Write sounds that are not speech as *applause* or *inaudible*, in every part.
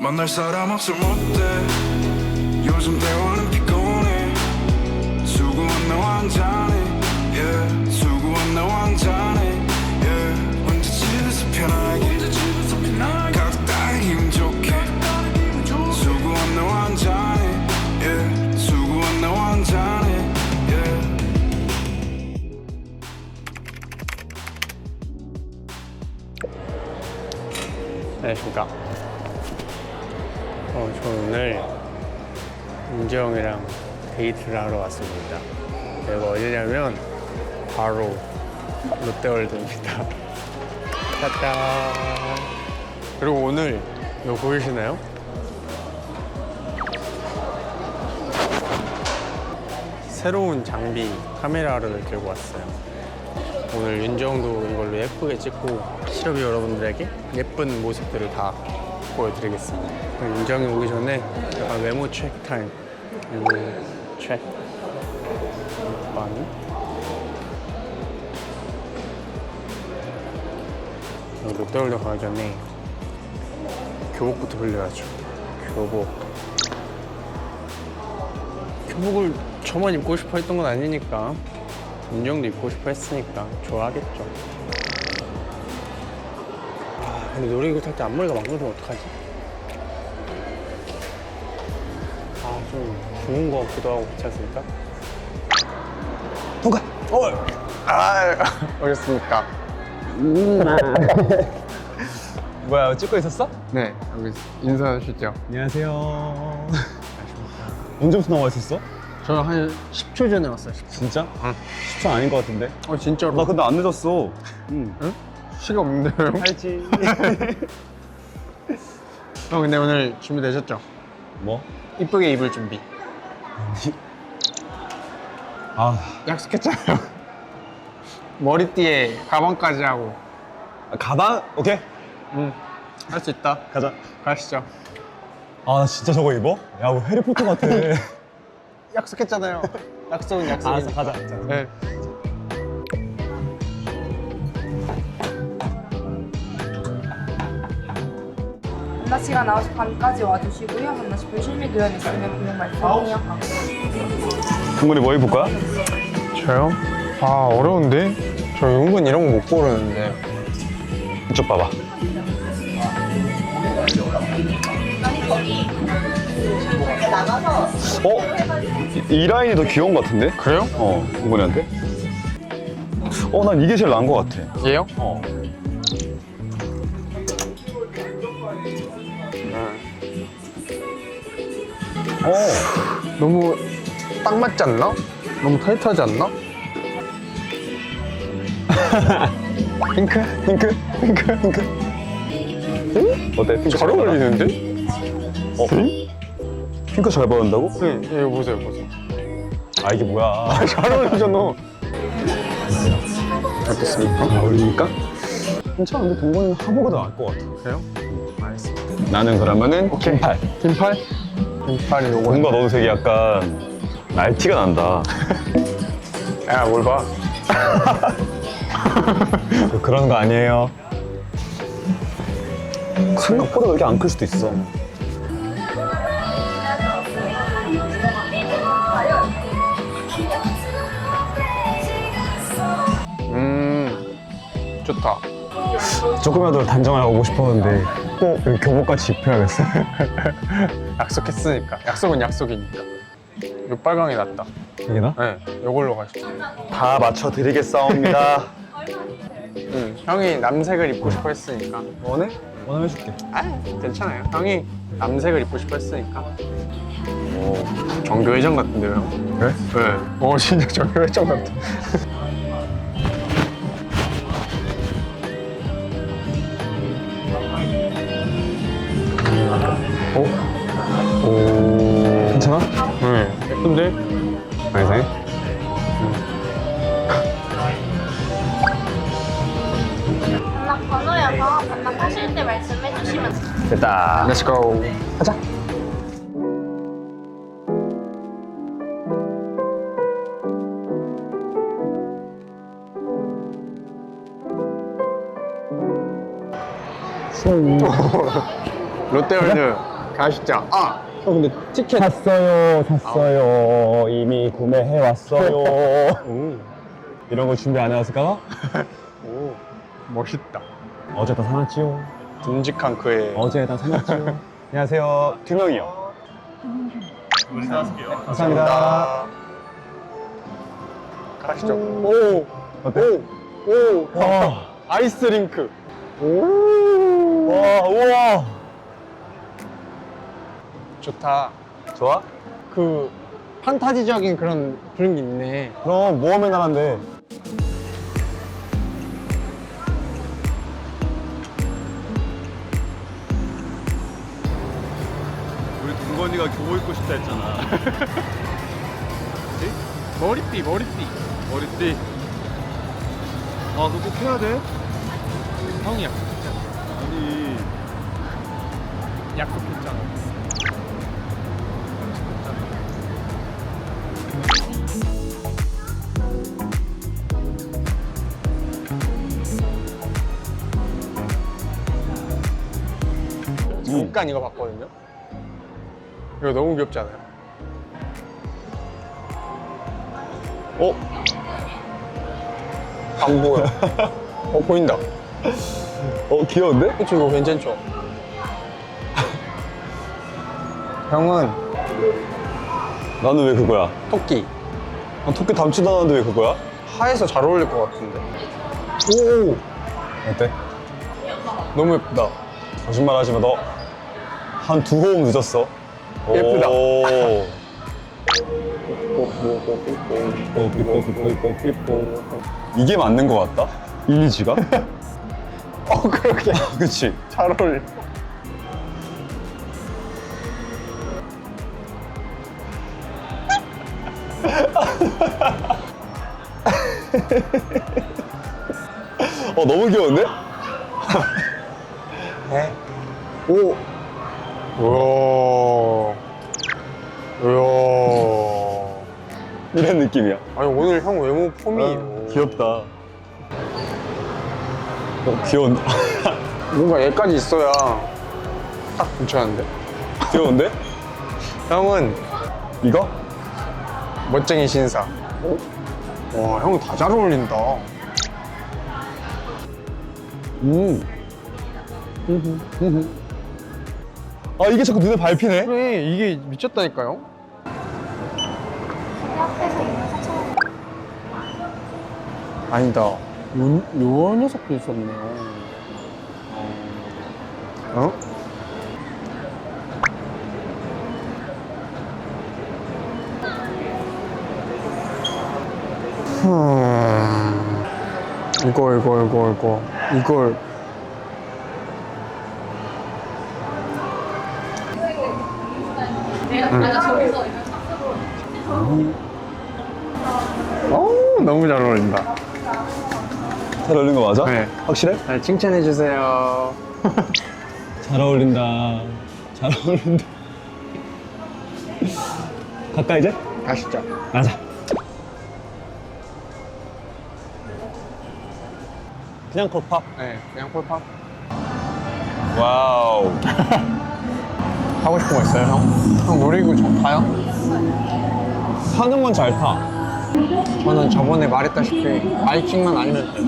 만날 사람 없을 못해 요즘 대화는 피곤해 수고한 나와 한잔해 yeah. 수고한 나와 한잔해 yeah. 혼자 집에서 편하게 yeah. 안녕하십니까. 오늘 윤정이랑 데이트를 하러 왔습니다. 내가 어디냐면 바로 롯데월드입니다. *laughs* 짜잔. 그리고 오늘 이거 보이시나요? 새로운 장비 카메라를 들고 왔어요. 오늘 윤정도 이걸로 예쁘게 찍고 실업이 여러분들에게 예쁜 모습들을 다 보여드리겠습니다. 윤정이 오기 전에 약간 외모 체크 타임. 외모 체크. 일단 롯데월드 가기 전에 교복부터 빌려야죠. 교복. 교복을 저만 입고 싶어 했던 건 아니니까 윤정도 입고 싶어 했으니까 좋아하겠죠. 아, 근데 놀이기구 탈 때 앞머리가 망가지면 어떡하지? 아, 좀 좋은 거 같기도 하고 그렇지 않습니까? 누가? 어! 아, *laughs* 어렵습니까? 뭐야 찍고 있었어? 네, 여기 인사하시죠. 안녕하세요 언제부터 나와 있었어? 저는 한 10초 전에 왔어요, 10초. 진짜? 응. 10초 아닌 것 같은데 어, 진짜로. 나 근데 안 늦었어 응 시간 없는데요? 알지 *laughs* 형, 근데 오늘 준비되셨죠? 뭐? 이쁘게 입을 준비. 아 약속했잖아요. 머리띠에 가방까지 하고. 가방? 오케이 응, 할수 있다. 가자 가시죠. 아 나 진짜 저거 입어? 야뭐 해리포터 같아 *laughs* 약속했잖아요. 약속은 약속이니까. 알았어 가자 네. 한나씨가 나와서 반까지 와주시고요. 한나씨 불실미 교연 있으면 분명 말씀해요. 동근이 뭐 입을까? 저요? 아, 어려운데? 저 은근 이런 거 못 고르는데. 이쪽 봐봐 어? 이, 이 라인이 더 귀여운 것 같은데? 그래요? 어 동근이한테 어 난 이게 제일 나은 것 같아 얘요? 어 어. 너무 딱 맞지 않나? 너무 타이트하지 않나? *laughs* 핑크? 핑크? 핑크? 핑크? 어때? 핑크 잘 어울리는데? 어? 핑크 잘 바른다고? 응, 이거 보세요, 보세요. 아 이게 뭐야 *laughs* 잘 어울리잖아. 어떻습니까? 잘 어울리니까? 괜찮아 근데 동건이는 하보가 더 나을 것 같아 그래요? 알겠습니다. 나는 그러면은 긴팔 긴팔? 긴팔 이 요거. 뭔가 너도 되게 약간 날티가 난다 *laughs* 야, 뭘 봐. *laughs* 그런 거 아니에요 생각보다 이렇게 안 클 수도 있어 음, 좋다. 조금이라도 단정하게 오고 싶었는데 꼭 여기 교복같이 입혀야겠어 *laughs* 약속했으니까. 약속은 약속이니까. 요 빨강이 낫다. 이게 나? 네, 요걸로 가시죠. 다 맞춰 드리겠사옵니다 응, 형이 남색을 입고 싶어 했으니까. 원해? 원하면 해줄게 아, 괜찮아요. 형이 남색을 입고 싶어 했으니까. 오, 정교회장 같은데요, 형? 그래? 네. 오, 진짜 정교회장 같아. *laughs* 번호여서 반납하실 때 말씀해 주시면 됐다. Let's go. 가자. *laughs* 롯데월드. 가시죠. 아, 형 근데 티켓. 샀어요 샀어요. 이미 구매해 왔어요. *laughs* 오, 이런 거 준비 안 해왔을까? *laughs* 오, 멋있다. 어제 다 사놨지요? 듬직한 그의 어제 다 사놨지요? *laughs* 안녕하세요. 두 명이요. 감사합니다. 가시죠. 오, 어때? 오, 오, 와, 아이스 링크. 와 우와. 좋다. 좋아? 그 판타지적인 그런 그런 게 있네. 그럼 모험의 나라인데 우리 동건이가 교복 입고 싶다 했잖아. *laughs* 머리띠, 머리띠. 머리띠. 아, 그거 꼭 해야 돼? 형이 약속했잖아. 아니, 약속했잖아. 잠깐 이거 봤거든요. 이거 너무 귀엽지 않아요? 어? 안 보여. *laughs* 어 보인다. 어 귀여운데? 그치 이거 괜찮죠? 형은 나는 왜 그거야? 토끼 아, 토끼 담지도 않았는데 왜 그거야? 하에서 잘 어울릴 것 같은데 오 어때? 너무 예쁘다 거짓말 하지 마. 너 한 두 호흡 늦었어. 예쁘다. 오. 이게 맞는 것 같다? 이미지가? *laughs* 어 그렇게 *laughs* 그치? 잘 어울려 어, 너무 귀여운데? 오 우와 우와 이런 느낌이야. 아니 오늘 형 외모 폼이 아, 귀엽다. 어, 귀여운데? *laughs* 뭔가 얘까지 있어야 딱 괜찮은데 귀여운데? 형은 이거? 멋쟁이 신사 와 형 다 잘 어울린다 음. 아, 이게 자꾸 눈에 밟히네? 그래 이게 미쳤다니까요 앞에서 있는 사천 아니다. 요, 요 녀석도 있었네요. 어? 음. 이거 이거 이거 이거 이걸 어 너무 잘 어울린다. 잘 어울린 거 맞아? 네. 확실해? 잘 칭찬해 주세요. *laughs* 잘 어울린다. 잘 어울린다. 갈까 이제? 가시죠. 가자. 그냥 콜팝. 네, 그냥 콜팝. 와우. *laughs* 하고 싶은 거 있어요, 형? 형 놀이기구 좀 타요? 타는 건 잘 타. 저는 저번에 말했다시피 바이킹만 아니면 돼요.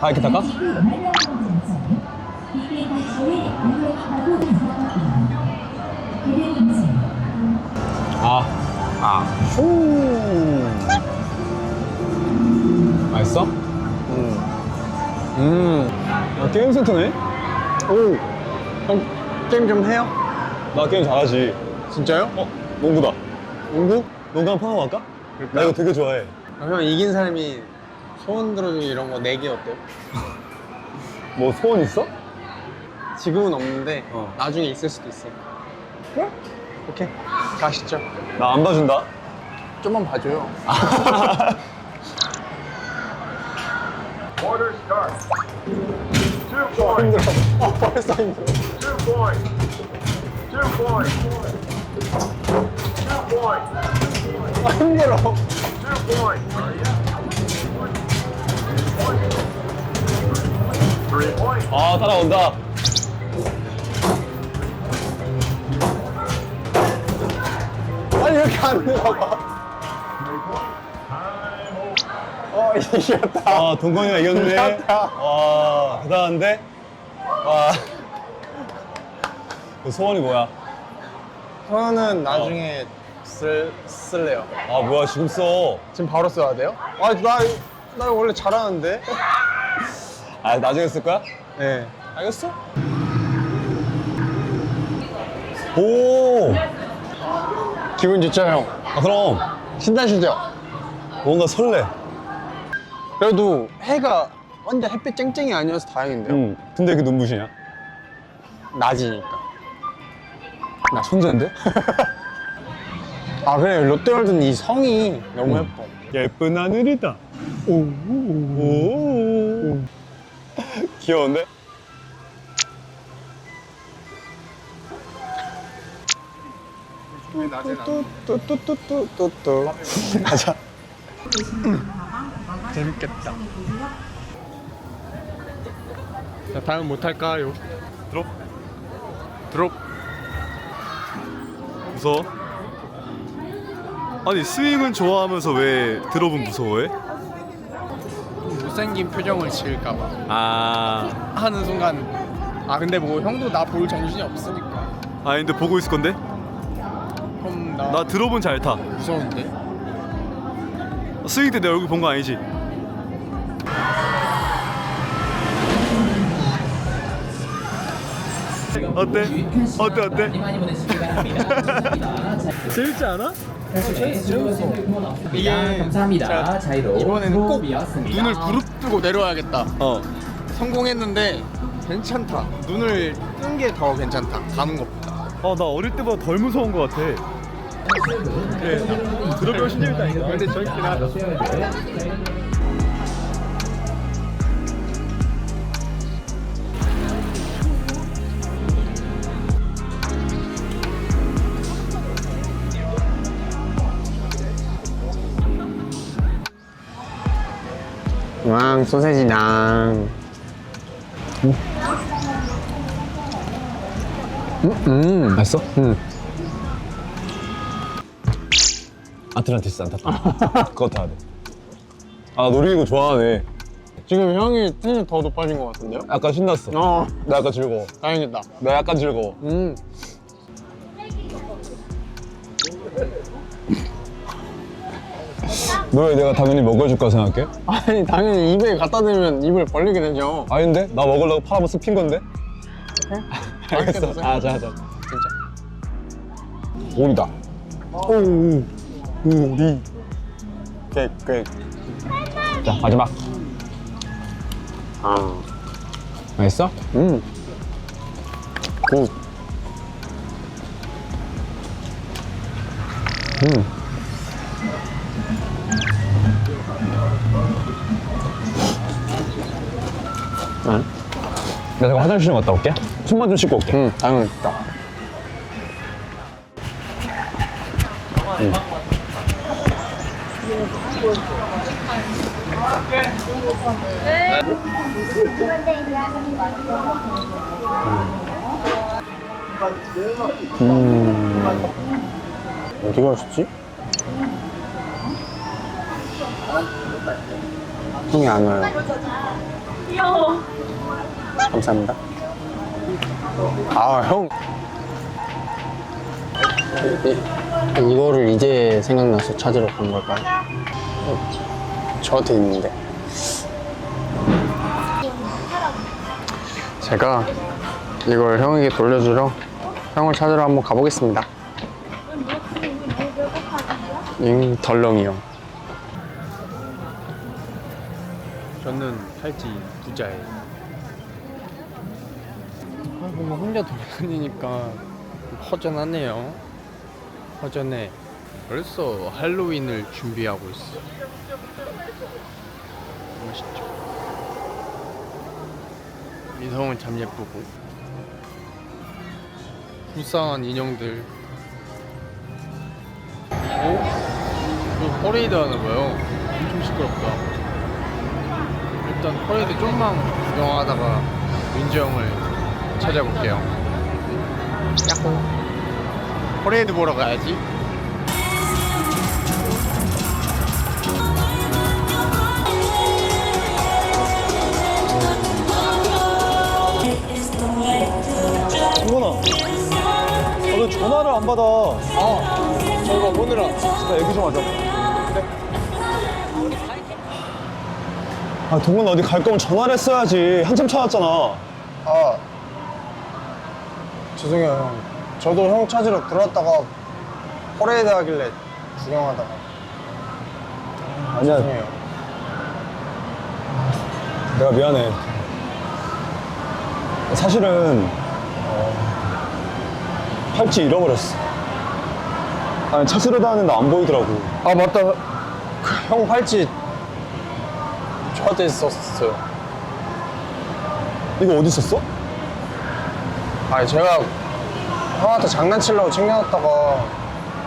아, 이렇게 탈까? 아, 아, 슈. 맛있어? 음, 야, 게임 센터네? 오, 형 게임 좀 해요? 나 게임 잘하지. 진짜요? 어, 농구다. 농구? 농구 한번 하고 갈까? 나 이거 되게 좋아해. 그럼 형 이긴 사람이 소원 들어주기 이런 거네개 어때요? *laughs* 뭐 소원 있어? 지금은 없는데 어. 나중에 있을 수도 있어요. 그래? 오케이, 가시죠. 나 안 봐준다. 좀만 봐줘요. Order *laughs* start. *laughs* 힘들어. 아, 벌써 힘들어. 아, 힘들어. 아, 따라온다. 아니, 이렇게 안 들어가. 어, 이겼다. 아 동건이가 이겼네 이겼다. 와 대단한데 와 그 소원이 뭐야 저는 나중에 쓸, 쓸래요. 아 뭐야 지금 써 지금 바로 써야 돼요? 아, 나, 나 원래 잘하는데? 아 나중에 쓸 거야? 네. 알겠어 오 기분 좋죠, 형? 아, 그럼 신나시죠? 뭔가 설레 그래도 해가 완전 햇빛 쨍쨍이 아니어서 다행인데요. 응 근데 그 눈부시냐 낮이니까. 나 천재인데 *laughs* 아, 그래. 롯데월드는 이 성이 너무 예뻐. 예쁜 하늘이다 오, 오, 오. 귀여운데 뚜뚜뚜뚜뚜뚜. 가자. *laughs* 재밌겠다. 자, 다음 못 할까요? 드롭 드롭. 무서워? 아니 스윙은 좋아하면서 왜 드롭은 무서워해? 못생긴 표정을 지을까봐. 아... 하는 순간. 아, 근데 뭐 형도 나 볼 정신이 없으니까. 아 근데 보고 있을 건데? 그럼 나, 나 드롭은 잘 타. 무서운데? 스윙 때 내 얼굴 본 거 아니지? 어때? 어때 어때? *laughs* 재밌지 않아? 이게 감사합니다. 자이로 이번에는 꼭. 눈을 부릅뜨고 내려와야겠다. 어. 성공했는데 괜찮다. 눈을 뜬 게 더 괜찮다. 가는 것보다. 어, 나 어릴 때보다 덜 무서운 것 같아. 그래, 드롭이 훨씬 재밌다니까. 근데 저기 하다. 왕 소세지랑. 음, 맛있어? 음. 아틀란티스 안타까 *laughs* 그거 타야 돼아 놀이기구 좋아하네. 지금 형이 텐션 더 높아진 것 같은데요? 약간 신났어. 어. 나 약간 즐거워. 다행이다. 나 약간 즐거워. 음 왜 내가 당연히 먹어줄 까 생각해? 아니 당연히 입에 갖다 대면 입을 벌리게 되죠 아닌데? 나 먹으려고 팔 한번 쓱핀 건데? *laughs* 맛있게 알겠어. 아, 자, 자. 진짜 오리다 오 오 오리 꽥꽥 자 마지막 아 맛있어? 음. 굿. 음. 화장실 좀 갔다 올게 손만 좀 씻고 올게 음, 당연했다. 음. 어디 가셨지? 형이 안 와요. 귀여워. 감사합니다. 아, 형. 이, 이거를 이제 생각나서 찾으러 간 걸까요? 어, 저한테 있는데. 제가 이걸 형에게 돌려주러 형을 찾으러 한번 가보겠습니다. 잉, 덜렁이요. 저는 팔찌 부자예요. 아, 뭔가 혼자 돌아다니니까 허전하네요. 허전해. 벌써 할로윈을 준비하고 있어. 멋있죠. 미성은 참 예쁘고 불쌍한 인형들. 어? 그 퍼레이드 하나 봐요. 엄청 시끄럽다. 일단 퍼레이드 좀만 구경하다가 민주 형을 찾아볼게요. 야호. 퍼레이드 보러 가야지. 이거나. 아, 왜 전화를 안 받아? 어, 아, 저희가 오느라 진짜 얘기 좀 하자. 아, 동훈 어디 갈 거면 전화를 했어야지. 한참 찾았잖아. 아, 죄송해요 형 저도 형 찾으러 들어왔다가 퍼레이드 하길래 구경하다가 아니야, 죄송해요 내가 미안해. 사실은 어, 팔찌 잃어버렸어. 아니 찾으려다 하는데 안 보이더라고. 아 맞다 그 형 팔찌 저한테 있었어요 이거 어디 있었어? 아니 제가 형한테 장난치려고 챙겨놨다가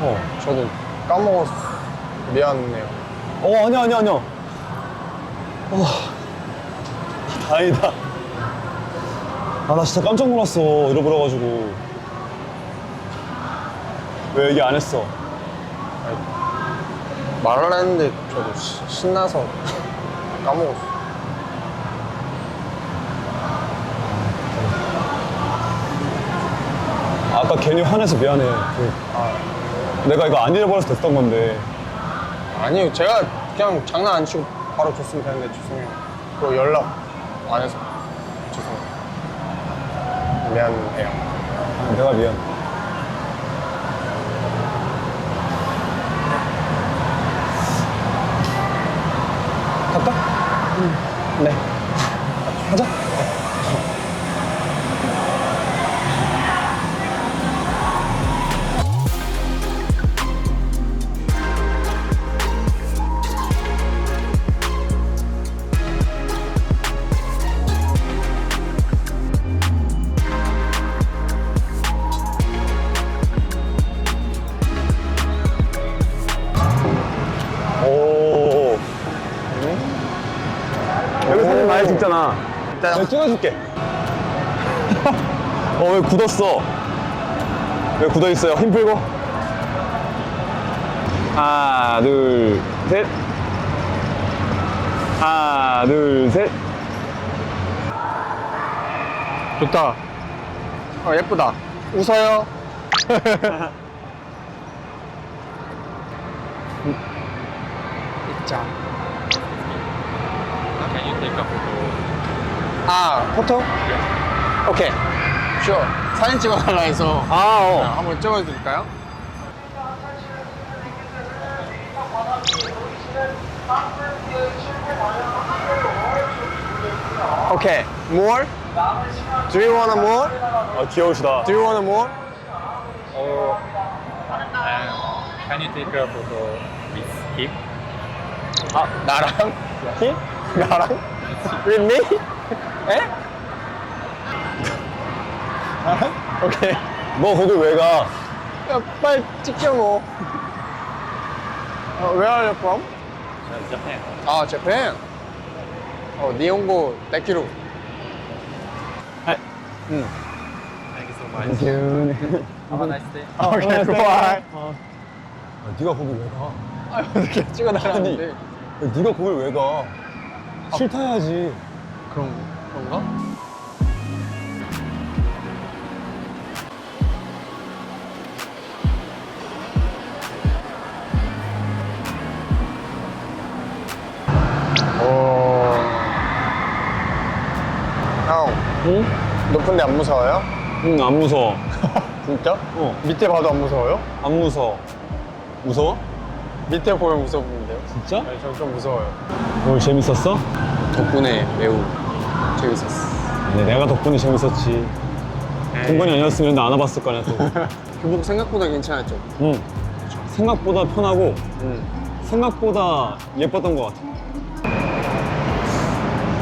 어. 저도 까먹었어 미안해요 어 아니야 아니야 아니야. 어, 다행이다. 아 나 진짜 깜짝 놀랐어 잃어버려가지고. 왜 얘기 안 했어? 말을 했는데 저도 시- 신나서 까먹었어 아까 괜히 화내서 미안해. 그, 내가 이거 안 잃어버려서 됐던 건데. 아니요 제가 그냥 장난 안 치고 바로 줬으면 되는데 죄송해요 그 연락 안 해서 죄송해요 미안해요 아, 내가 미안. 갈까? 네 내가 찍어줄게. *laughs* 어, 왜 굳었어? 왜 굳어 있어요? 힘 풀고. 하나, 둘, 셋. 하나, 둘, 셋. 좋다 어 예쁘다 웃어요 *laughs* 입장 아 포토? 오케이 슈어 사진 찍어달라 해서 아, 어. 자, 한번 찍어드릴까요? 오케이 more? Do you want more? 아, 귀여우시다. Do you want more? Can you take a photo with him? 아 나랑? 히? 나랑? With *laughs* me? 에? 나랑? 오케이 너 거기 왜 가? 야 빨리 찍죠 뭐 어, Where are you from? Japan. 아 재팬 어 니온고 떼키루 Thank you so much. Have a nice day. 오케이 고마워 아, 네가 거기 왜 가? 아 어떻게 찍어달라는데 야, 네가 거길 왜 가? 싫다 해야지. 그런 그런가? 형, 응? 높은데 안 무서워요? 응, 안 무서워. *laughs* 진짜? 어. 밑에 봐도 안 무서워요? 안 무서워. 무서워? 밑에 보면 무서워 보이는데요? 진짜? 네, 저좀 무서워요. 오늘 재밌었어? 덕분에 매우 재밌었어. 아니, 내가 덕분에 재밌었지. 동건이 아니었으면 나 안 와봤을 거냐, 또. 교복 생각보다 괜찮았죠? 응. 생각보다 편하고, 응. 생각보다 예뻤던 것 같아.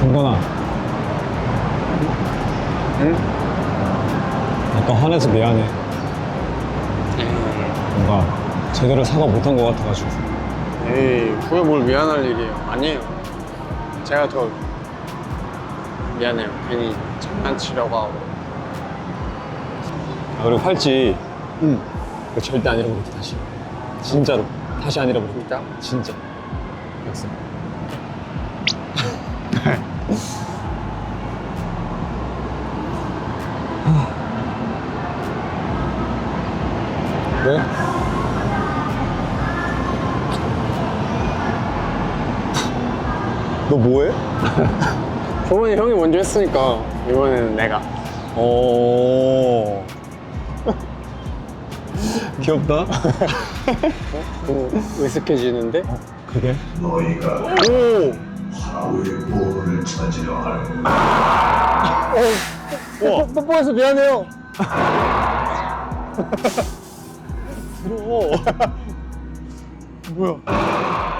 동건아. 응? 아까 화내서 미안해. 뭔가 제대로 사과 못한 것 같아가지고. 에이, 후에 뭘 미안할 일이에요. 아니에요. 제가 더 미안해요. 괜히 장난치려고 하고. 아, 그리고 팔찌. 응. 절대 안 잃어버릴게, 다시. 진짜로. 다시 안 잃어버릴게. 진짜? 진짜. 약속. 너 뭐해? *laughs* 저번에 형이 먼저 했으니까 이번에는 내가. 오. *laughs* 귀엽다. 또 으슥해지는데? 그게? 너희가 오! 하우의 보호를 찾으려 하는 우와. 뽀뽀해서 미안해요. 들어. *laughs* 뭐야?